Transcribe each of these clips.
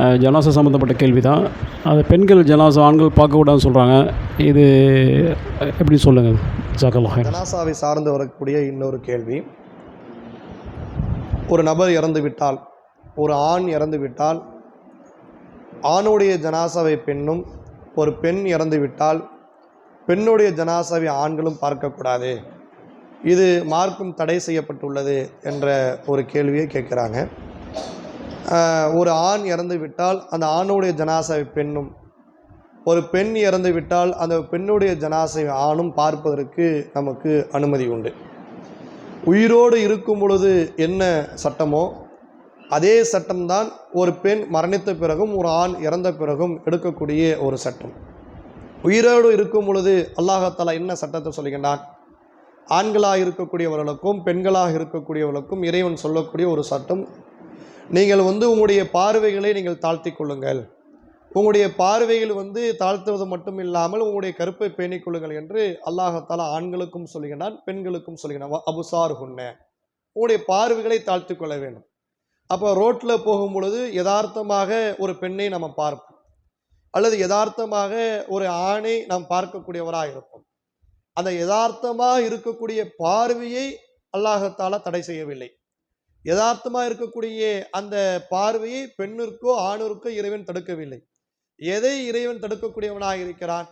அஹ், ஜனாசா சம்மந்தப்பட்ட கேள்வி தான் அது பெண்கள் ஜனாசா ஆண்கள் பார்க்கக்கூடாதுன்னு சொல்கிறாங்க இது எப்படி சொல்லுங்கள் ஜாக்கல்லா ஜனாசாவை சார்ந்து வரக்கூடிய இன்னொரு கேள்வி. ஒரு நபர் இறந்து விட்டால் ஒரு ஆண் இறந்து விட்டால் ஆணுடைய ஜனாசாவை பெண்ணும் ஒரு பெண் இறந்து விட்டால் பெண்ணுடைய ஜனாசாவை ஆண்களும் பார்க்கக்கூடாது. இது மார்க்கும் தடை செய்யப்பட்டுள்ளது என்ற ஒரு கேள்வியை கேட்குறாங்க. ஒரு ஆண் இறந்து விட்டால் அந்த ஆணுடைய ஜனாசை பெண்ணும். ஒரு பெண் இறந்து விட்டால் அந்த பெண்ணுடைய ஜனாசை ஆணும் பார்ப்பதற்கு நமக்கு அனுமதி உண்டு. உயிரோடு இருக்கும் பொழுது என்ன சட்டமோ அதே சட்டம்தான் ஒரு பெண் மரணித்த பிறகும் ஒரு ஆண் இறந்த பிறகும் எடுக்கக்கூடிய ஒரு சட்டம். உயிரோடு இருக்கும் பொழுது அல்லாஹாலா என்ன சட்டத்தை சொல்கின்றான் ஆண்களாக இருக்கக்கூடியவர்களுக்கும் பெண்களாக இருக்கக்கூடியவர்களுக்கும் இறைவன் சொல்லக்கூடிய ஒரு சட்டம் நீங்கள் வந்து உங்களுடைய பார்வைகளை நீங்கள் தாழ்த்தி கொள்ளுங்கள். உங்களுடைய பார்வைகள் வந்து தாழ்த்துவது மட்டும் இல்லாமல் உங்களுடைய கருப்பை பேணிக் கொள்ளுங்கள் என்று அல்லாஹத்தாலா ஆண்களுக்கும் சொல்லுகிறான் பெண்களுக்கும் சொல்லுகிறான் அபுசார் ஹுன்ன உங்களுடைய பார்வைகளை தாழ்த்தி கொள்ள வேண்டும். அப்போ ரோட்டில் போகும் பொழுது யதார்த்தமாக ஒரு பெண்ணை நம்ம பார்ப்போம். அல்லது யதார்த்தமாக ஒரு ஆணை நாம் பார்க்கக்கூடியவராக இருப்போம். அந்த யதார்த்தமாக இருக்கக்கூடிய பார்வையை அல்லாஹத்தாலா தடை செய்யவில்லை. யதார்த்தமாக இருக்கக்கூடிய அந்த பார்வையை பெண்ணிற்கோ ஆணிற்கோ இறைவன் தடுக்கவில்லை. எதை இறைவன் தடுக்கக்கூடியவனாக இருக்கிறான்?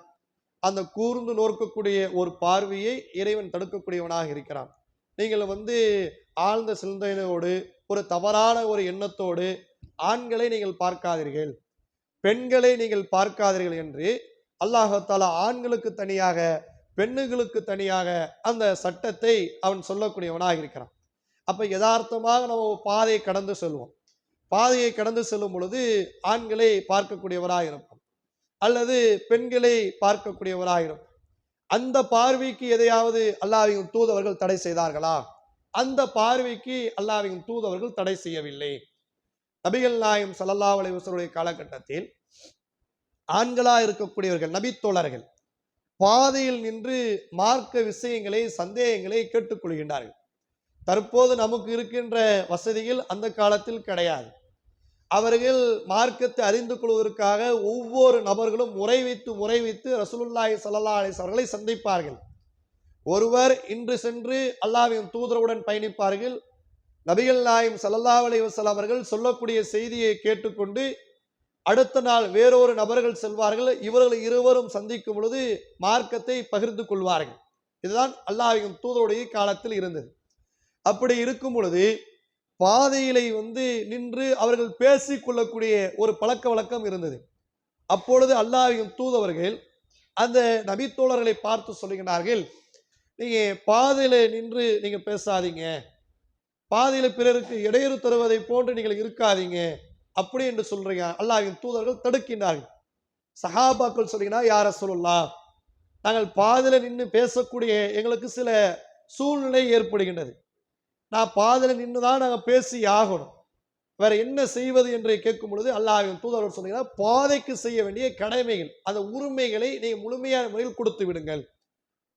அந்த கூர்ந்து நோக்கக்கூடிய ஒரு பார்வையை இறைவன் தடுக்கக்கூடியவனாக இருக்கிறான். நீங்கள் வந்து ஆழ்ந்த சிந்தனையோடு ஒரு தவறான ஒரு எண்ணத்தோடு ஆண்களை நீங்கள் பார்க்காதீர்கள். பெண்களை நீங்கள் பார்க்காதீர்கள் என்று அல்லாஹால ஆண்களுக்கு தனியாக பெண்ணுகளுக்கு தனியாக அந்த சட்டத்தை அவன் சொல்லக்கூடியவனாக இருக்கிறான். அப்போ யதார்த்தமாக நம்ம பாதையை கடந்து செல்வோம். பாதையை கடந்து செல்லும் பொழுது ஆண்களை பார்க்கக்கூடியவராக இருப்போம் அல்லது பெண்களை பார்க்கக்கூடியவராக இருப்போம் அந்த பார்வைக்கு எதையாவது அல்லாவின் தூதவர்கள் தடை செய்தார்களா? அந்த பார்வைக்கு அல்லாவின் தூதவர்கள் தடை செய்யவில்லை. நபிகள் நாயம் சல்லல்லா அலைவசருடைய காலகட்டத்தில் ஆண்களாக இருக்கக்கூடியவர்கள் நபித்தோழர்கள் பாதையில் நின்று மார்க்க விஷயங்களை சந்தேகங்களை கேட்டுக்கொள்கின்றார்கள். தற்போது நமக்கு இருக்கின்ற வசதிகள் அந்த காலத்தில் கிடையாது. அவர்கள் மார்க்கத்தை அறிந்து கொள்வதற்காக ஒவ்வொரு நபர்களும் முறை வைத்து முறை வைத்து ரசூலுல்லாஹி சல்லா அலைஹி அவர்களை சந்திப்பார்கள். ஒருவர் இன்று சென்று அல்லாவின் தூதரவுடன் பயணிப்பார்கள். நபிகள் நாயம் ஸல்லல்லாஹு அலைஹி அவர்கள் சொல்லக்கூடிய செய்தியை கேட்டுக்கொண்டு அடுத்த நாள் வேறொரு நபர்கள் செல்வார்கள். இவர்கள் இருவரும் சந்திக்கும் பொழுது மார்க்கத்தை பகிர்ந்து கொள்வார்கள். இதுதான் அல்லாவின் தூதருடைய காலத்தில் இருந்தது. அப்படி இருக்கும் பொழுது பாதையிலே வந்து நின்று அவர்கள் பேசிக்கொள்ளக்கூடிய ஒரு பழக்க வழக்கம் இருந்தது. அப்பொழுது அல்லாவின் தூதவர்கள் அந்த நபித்தோழர்களை பார்த்து சொல்லுகிறார்கள் நீங்கள் பாதையில் நின்று நீங்கள் பேசாதீங்க. பாதையில் பிறருக்கு இடையூறு தருவதை போன்று நீங்கள் இருக்காதீங்க. அப்படி என்று சொல்றீங்க. அல்லாவின் தூதர்கள் தடுக்கின்றார்கள். சஹாபாக்கள் சொல்றீங்கன்னா யார சொல்லலாம் நாங்கள் பாதையில் நின்று பேசக்கூடிய எங்களுக்கு சில சூழ்நிலை ஏற்படுகின்றது. நான் பாதையில் நின்று தான் நாங்கள் பேசி ஆகணும். வேற என்ன செய்வது என்று கேட்கும் பொழுது அல்லாஹின் தூதர் சொன்னீங்கன்னா பாதைக்கு செய்ய வேண்டிய கடமைகள் அந்த உரிமைகளை நீங்கள் முழுமையான முறையில் கொடுத்து விடுங்கள்.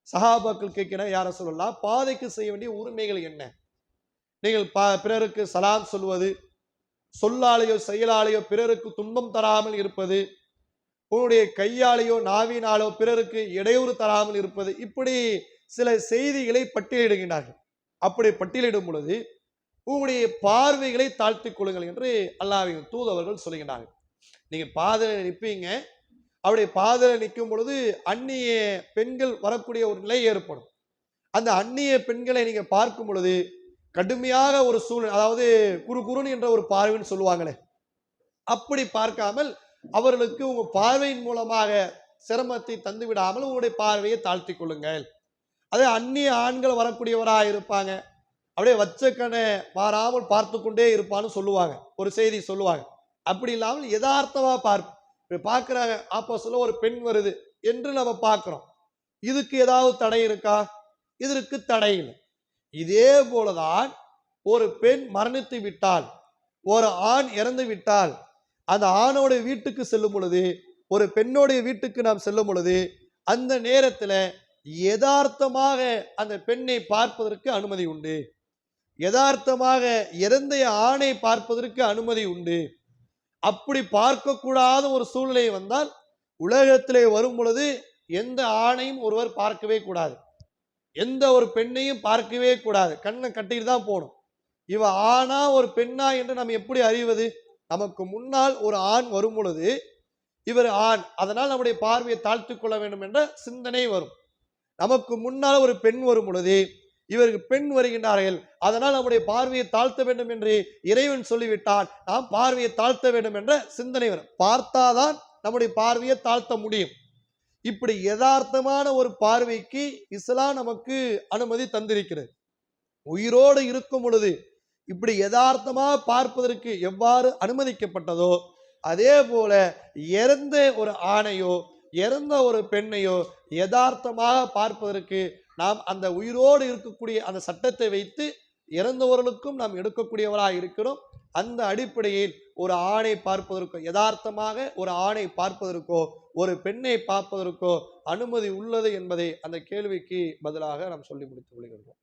சஹாபாக்கள் கேட்கிற யார சொல்லலாம் பாதைக்கு செய்ய வேண்டிய உரிமைகள் என்ன? நீங்கள் பா பிறருக்கு சலாம் சொல்வது சொல்லாலேயோ செயலாலேயோ பிறருக்கு துன்பம் தராமல் இருப்பது உன்னுடைய கையாலேயோ நாவினாலோ பிறருக்கு இடையூறு தராமல் இருப்பது இப்படி சில செய்திகளை பட்டியலிடுகின்றார்கள். அப்படி பட்டியலிடும் பொழுது உங்களுடைய பார்வைகளை தாழ்த்திக் கொள்ளுங்கள் என்று அல்லாவின் தூதவர்கள் சொல்லுகிறார்கள் நீங்க பாதையில் நிற்பீங்க அவருடைய பாதையில் நிற்கும் பொழுது அந்நிய பெண்கள் வரக்கூடிய ஒரு நிலை ஏற்படும். அந்த அந்நிய பெண்களை நீங்க பார்க்கும் பொழுது கடுமையாக ஒரு சூழ்நிலை அதாவது குறு குருன் என்ற ஒரு பார்வைன்னு சொல்லுவாங்களே. அப்படி பார்க்காமல் அவர்களுக்கு உங்க பார்வையின் மூலமாக சிரமத்தை தந்து விடாமல் உங்களுடைய பார்வையை தாழ்த்தி கொள்ளுங்கள். அதே அந்நிய ஆண்கள் வரக்கூடியவராக இருப்பாங்க அப்படியே வச்சக்கனை மாறாமல் பார்த்து கொண்டே இருப்பான்னு சொல்லுவாங்க. ஒரு செய்தி சொல்லுவாங்க. அப்படி இல்லாமல் யதார்த்தமாக பார்ப்போம் இப்படி பார்க்குறாங்க. ஆப்போசில் ஒரு பெண் வருது என்று நம்ம பார்க்குறோம். இதுக்கு ஏதாவது தடை இருக்கா? இதற்கு தடை இல்லை. இதே போலதான் ஒரு பெண் மரணித்து விட்டால் ஒரு ஆண் இறந்து விட்டால் அந்த ஆணோட வீட்டுக்கு செல்லும் பொழுது ஒரு பெண்ணோடைய வீட்டுக்கு நாம் செல்லும் பொழுது அந்த நேரத்தில் யதார்த்தமாக அந்த பெண்ணை பார்ப்பதற்கு அனுமதி உண்டு. யதார்த்தமாக இறந்தைய ஆணை பார்ப்பதற்கு அனுமதி உண்டு. அப்படி பார்க்கக்கூடாத ஒரு சூழ்நிலை வந்தால் உலகத்திலே வரும் பொழுது எந்த ஆணையும் ஒருவர் பார்க்கவே கூடாது. எந்த ஒரு பெண்ணையும் பார்க்கவே கூடாது. கண்ணை கட்டிட்டு தான் போகணும். இவ ஆணா ஒரு பெண்ணா என்று நாம் எப்படி அறிவது? நமக்கு முன்னால் ஒரு ஆண் வரும் பொழுது இவர் ஆண். அதனால் நம்முடைய பார்வையை தாழ்த்து கொள்ள வேண்டும் என்ற சிந்தனை வரும். நமக்கு முன்னால் ஒரு பெண் வரும் பொழுது இவருக்கு பெண் வருகின்றார்கள். அதனால் நம்முடைய பார்வையை தாழ்த்த வேண்டும் என்று இறைவன் சொல்லிவிட்டால் நாம் பார்வையை தாழ்த்த வேண்டும் என்ற சிந்தனை வரும். பார்த்தாதான் நம்முடைய பார்வையை தாழ்த்த முடியும். இப்படி யதார்த்தமான ஒரு பார்வைக்கு இஸ்லாம் நமக்கு அனுமதி தந்திருக்கிறது. உயிரோடு இருக்கும் பொழுது இப்படி யதார்த்தமாக பார்ப்பதற்கு எவ்வாறு அனுமதிக்கப்பட்டதோ அதே போல இறந்த ஒரு ஆணையோ இறந்த ஒரு பெண்ணையோ யதார்த்தமாக பார்ப்பதற்கு நாம் அந்த உயிரோடு இருக்கக்கூடிய அந்த சட்டத்தை வைத்து இறந்தவர்களுக்கும் நாம் எடுக்கக்கூடியவராக இருக்கிறோம். அந்த அடிப்படையில் ஒரு ஆணை பார்ப்பதற்கோ யதார்த்தமாக ஒரு ஆணை பார்ப்பதற்கோ ஒரு பெண்ணை பார்ப்பதற்கோ அனுமதி உள்ளது என்பதை அந்த கேள்விக்கு பதிலாக நாம் சொல்லி முடித்துக் கொள்கின்றோம்